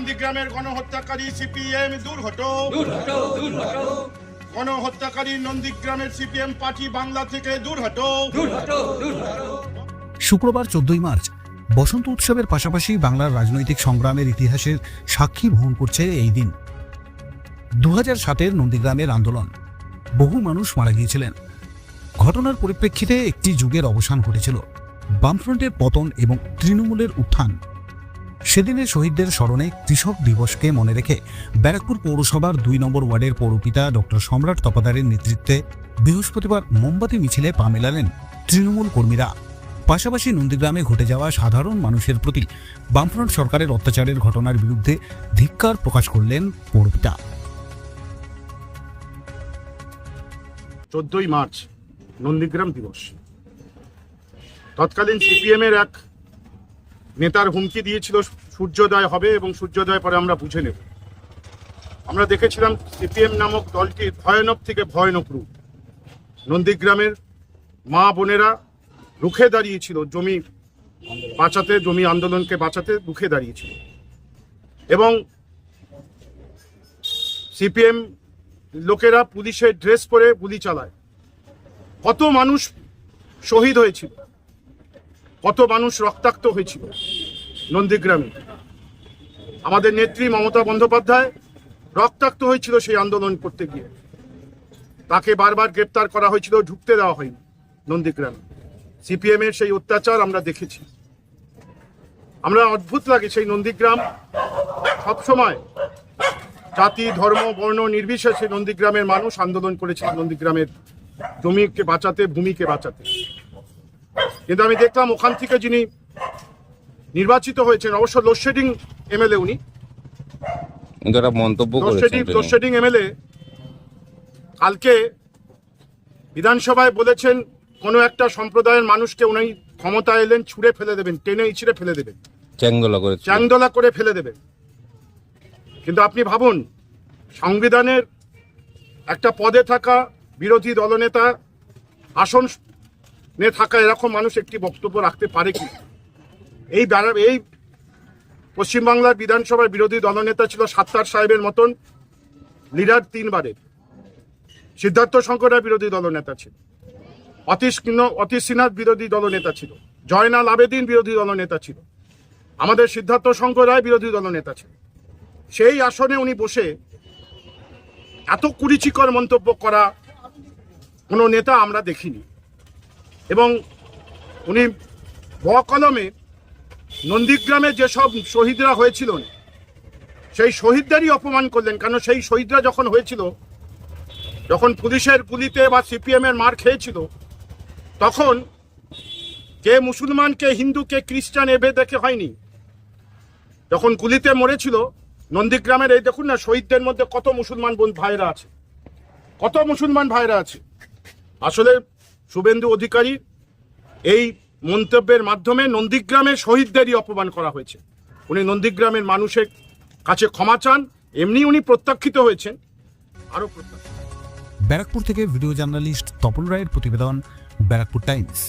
নন্দীগ্রামের গণহত্যাকারী সিপিএম দূর হটো। দূর হটো দূর হটো। গণহত্যাকারী নন্দীগ্রামের সিপিএম পার্টি বাংলা থেকে দূর হটো। দূর হটো শুক্রবার চোদ্দই মার্চ বসন্ত উৎসবের পাশাপাশি বাংলার রাজনৈতিক সংগ্রামের ইতিহাসের সাক্ষী বহন করছে এই দিন। দু হাজার সাতের নন্দীগ্রামের আন্দোলন বহু মানুষ মারা গিয়েছিলেন। ঘটনার পরিপ্রেক্ষিতে একটি যুগের অবসান ঘটেছিল। বামফ্রন্টের পতন এবং তৃণমূলের উত্থান। সেদিনের শহীদদের স্মরণে কৃষক দিবসকে মনে রেখে ব্যারাকপুর পৌরসভার দুই নম্বর ওয়ার্ডের পৌরপিতা ডক্টর সম্রাট তপাদারের নেতৃত্বে বৃহস্পতিবার মোমবাতি মিছিলে পা মেলালেন তৃণমূল কর্মীরা। পাশাপাশি নন্দীগ্রামে ঘটে যাওয়া সাধারণ মানুষের প্রতি বামফ্রন্ট সরকারের অত্যাচারের ঘটনার বিরুদ্ধে ধিক্কার প্রকাশ করলেন পৌরপিতা। চোদ্দই মার্চ নন্দীগ্রাম দিবস। তৎকালীন সিপিএম এর এক নেতার হুমকি দিয়েছিল সূর্যোদয় হবে এবং সূর্যোদয় পরে আমরা বুঝে নেব। আমরা দেখেছিলাম সিপিএম নামক দলটির ভয়ানক থেকে ভয়ানক রূপ। নন্দীগ্রামের মা বোনেরা রুখে দাঁড়িয়েছিল জমি বাঁচাতে, জমি আন্দোলনকে বাঁচাতে রুখে দাঁড়িয়েছিল। এবং সিপিএম লোকেরা পুলিশের ড্রেস পরে গুলি চালায়। কত মানুষ শহীদ হয়েছিল। কত মানুষ রক্তাক্ত হয়েছিল নন্দীগ্রামে। আমাদের নেত্রী মমতা বন্দ্যোপাধ্যায় রক্তাক্ত হয়েছিল সেই আন্দোলন করতে গিয়ে। তাকে বারবার গ্রেপ্তার করা হয়েছিল, ঢুকতে দেওয়া হয়নি নন্দীগ্রামে। সিপিএম এর সেই অত্যাচার আমরা দেখেছি। আমরা অদ্ভুত লাগে সেই নন্দীগ্রাম। সবসময় জাতি, ধর্ম, বর্ণ নির্বিশেষে নন্দীগ্রামের মানুষ আন্দোলন করেছিল নন্দীগ্রামের জমিকে বাঁচাতে, ভূমিকে বাঁচাতে। কিন্তু আমি দেখলাম ওখান থেকে যিনি নির্বাচিত হয়েছেন অবশ্য লোডশেডিং এমএলএ উনি। মন্তব্য লোডশেডিং এমএলএ কালকে বিধানসভায় বলেছেন কোনো একটা সম্প্রদায়ের মানুষকে উনি ক্ষমতা এলেন ছুঁড়ে ফেলে দেবেন টেনে ইছিড়ে ফেলে দেবেন। চ্যাঙ্গলা করেছে চ্যাংদোলা করে ফেলে দেবেন। কিন্তু আপনি ভাবুন সংবিধানের একটা পদে থাকা বিরোধী দলনেতা আসন নে থাকা, এরকম মানুষ একটি বক্তব্য রাখতে পারে কি? এই এই পশ্চিমবাংলার বিধানসভার বিরোধী দলনেতা ছিল সাত্তার সাহেবের মতন, লিডার তিনবারের। সিদ্ধার্থ শঙ্করা বিরোধী দলনেতা ছিল। অতীশ অতীশ সিনহার বিরোধী দলনেতা ছিল। জয়নাল আবেদিন বিরোধী দলনেতা ছিল। আমাদের সিদ্ধার্থ শঙ্কর রায় বিরোধী দলনেতা ছিল। সেই আসনে উনি বসে এত কুরুচিকর মন্তব্য করা কোনো নেতা আমরা দেখিনি। এবং উনি বকলমে নন্দীগ্রামে যেসব শহীদরা হয়েছিল, সেই শহীদদেরই অপমান করলেন। কারণ সেই শহীদরা যখন হয়েছিল, যখন পুলিশের গুলিতে বা সিপিএম এর মার খেয়েছিল, তখন কে মুসলমান কে হিন্দু কে খ্রিস্টান এবে দেখে হয়নি, যখন গুলিতে মরেছিল নন্দীগ্রামের, এই দেখুন না, শহীদদের মধ্যে কত মুসলমান ভাইরা আছে। কত মুসলমান ভাইরা আছে। আসলে শুভেন্দু অধিকারী, এই মন্তব্যের মাধ্যমে নন্দীগ্রামের শহীদদেরই অপমান করা হয়েছে। উনি নন্দীগ্রামের মানুষের কাছে ক্ষমা চান, এমনি উনি প্রত্যাখ্যিত হয়েছেন, আরও ব্যারাকপুর থেকে ভিডিও জার্নালিস্ট তপন রায়ের প্রতিবেদন ব্যারাকপুর টাইমস।